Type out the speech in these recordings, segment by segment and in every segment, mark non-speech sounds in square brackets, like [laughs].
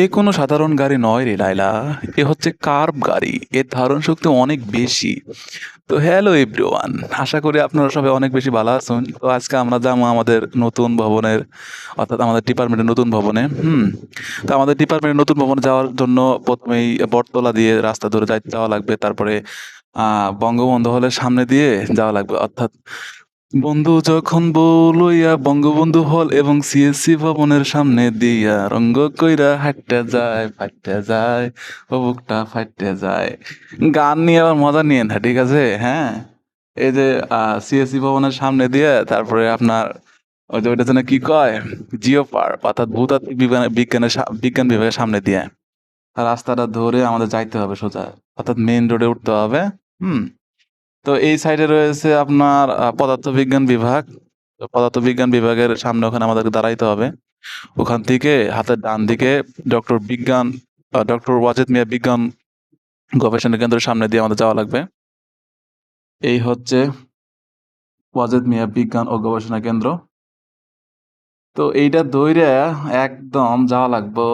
এ কোনো সাধারণ গাড়ি নয় রে লায়লা। এ হচ্ছে কার্ভ গাড়ি। এর ধারণ শক্তি অনেক বেশি। তো হ্যালো এভরিওয়ান আশা করি আপনারা সবাই অনেক বেশি ভালো আছেন। তো আজকে আমরা যাব আমাদের নতুন ভবনের, অর্থাৎ আমাদের ডিপার্টমেন্টের নতুন ভবনে। হুম, তো আমাদের ডিপার্টমেন্টের নতুন ভবনে যাওয়ার জন্য প্রথমেই বটতলা দিয়ে রাস্তা ধরে যাওয়া লাগবে। তারপরে বঙ্গবন্ধু হলের সামনে দিয়ে যাওয়া লাগবে। অর্থাৎ বন্ধু যখন বলইয়া বঙ্গবন্ধু হল এবং সিএসসি ভবনের সামনে দিয়া রঙ্গ কইরা হাঁটতে যায় ফাইটতে যায়, ও বুকটা ফাইটতে যায়। গান নিয়ে আবার মজা নিয়ে না ঠিক আছে? হ্যাঁ? এই যে সিএসসি ভবনের সামনে দিয়ে তারপরে আপনার ওই যে ওইটা যেন কি কয়? জিও পার্ক, অর্থাৎ ভূতাত্ত্বিক বিজ্ঞান বিজ্ঞানের বিজ্ঞান বিভাগের সামনে দিয়ে। রাস্তাটা ধরে আমাদের যাইতে হবে সোজা, অর্থাৎ মেইন রোডে উঠতে হবে, হুম? তো এই সাইডে রয়েছে আপনার পদার্থবিজ্ঞান বিভাগ। পদার্থবিজ্ঞান বিভাগের সামনে ওখানে আমাদেরকে দাঁড়াইতে হবে। ওখান থেকে হাতের ডান দিকে ডক্টর বিজ্ঞান ডক্টর ওয়াজেদ মিয়া বিজ্ঞান গবেষণা কেন্দ্রের সামনে দিয়ে আমাদের যাওয়া লাগবে। এই হচ্ছে ওয়াজেদ মিয়া বিজ্ঞান ও গবেষণা কেন্দ্র। তো এইটা দইরা একদম যাওয়া লাগবে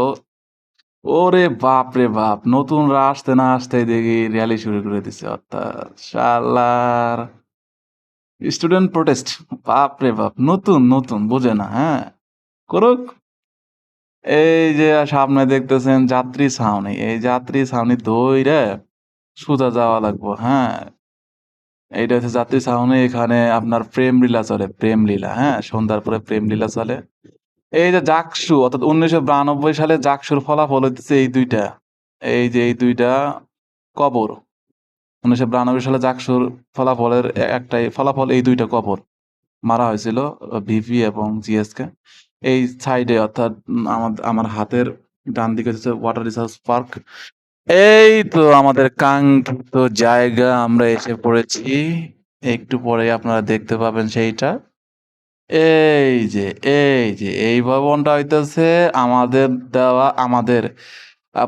ওরে বাপ রে বাপ নতুনরা আসতে না আসতে দেখি র্যালি শুরু করে দিছে, অর্থাৎ শালার। স্টুডেন্ট প্রোটেস্ট বাপ রে বাপ, নতুন নতুন, বোঝে না হ্যাঁ? করুক। এই যে সামনে দেখতেছেন যাত্রী ছাউনি, এই যাত্রী ছাউনি দইরে সোজা যাওয়া লাগবো হ্যাঁ? এইটা হচ্ছে যাত্রী ছাউনি, এখানে আপনার প্রেম লীলা চলে, প্রেম লীলা হ্যাঁ? সন্ধ্যার পরে প্রেম লীলা চলে। এই যে জাকসু, অর্থাৎ উনিশশো বিরানব্বই সালে জাকসুর ফলাফল হইতেছে এই দুইটা। এই যে এই দুইটা কবর। উনিশশো বিরানব্বই সালে জাকসুর ফলাফলের একটাই ফলাফল এই দুইটা কবর। মারা হয়েছিল ভিভি এবং জিএসকে। এই সাইডে অর্থাৎ আমার আমার হাতের ডান দিকে হচ্ছে ওয়াটার রিসার্চ পার্ক এই তো আমাদের কাঙ্ক্ষিত জায়গা, আমরা এসে পড়েছি। একটু পরে আপনারা দেখতে পাবেন সেইটা। এই যে এই যে, এই ভবনটা হইতেছে আমাদের দেওয়া, আমাদের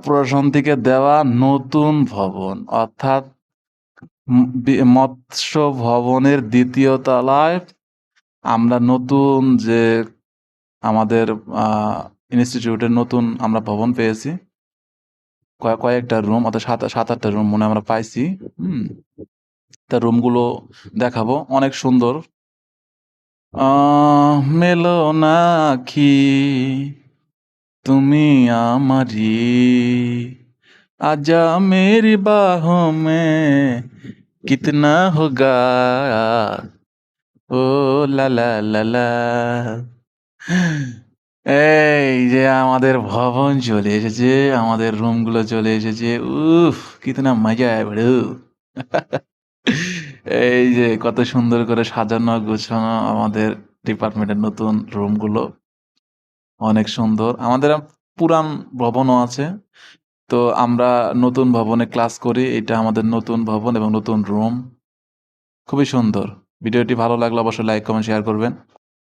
প্রশাসন থেকে দেওয়া নতুন ভবন। অর্থাৎ মৎস্য ভবনের দ্বিতীয় তলায় আমরা নতুন যে আমাদের ইনস্টিটিউটের নতুন আমরা ভবন পেয়েছি। কয়েক কয়েকটা রুম অর্থাৎ সাত সাত, আটটা রুম মনে আমরা পাইছি। হুম, তা রুমগুলো দেখাবো। অনেক সুন্দর। মেলো নাকি তুমি আমারি আজা মেরি বাহো মে কিতনা হোগা? ও লালা লালা এই যে আমাদের ভবন চলে এসেছে, আমাদের রুমগুলো চলে এসেছে। উফ, কিতনা মজা আয় বড়। [laughs] এই যে কত সুন্দর করে সাজানো, গোছানো আমাদের ডিপার্টমেন্টের নতুন রুমগুলো অনেক সুন্দর। আমাদের পুরান ভবনও আছে। তো আমরা নতুন ভবনে ক্লাস করি। এটা আমাদের নতুন ভবন এবং নতুন রুম খুবই সুন্দর। ভিডিওটি ভালো লাগলে অবশ্যই লাইক কমেন্ট শেয়ার করবেন।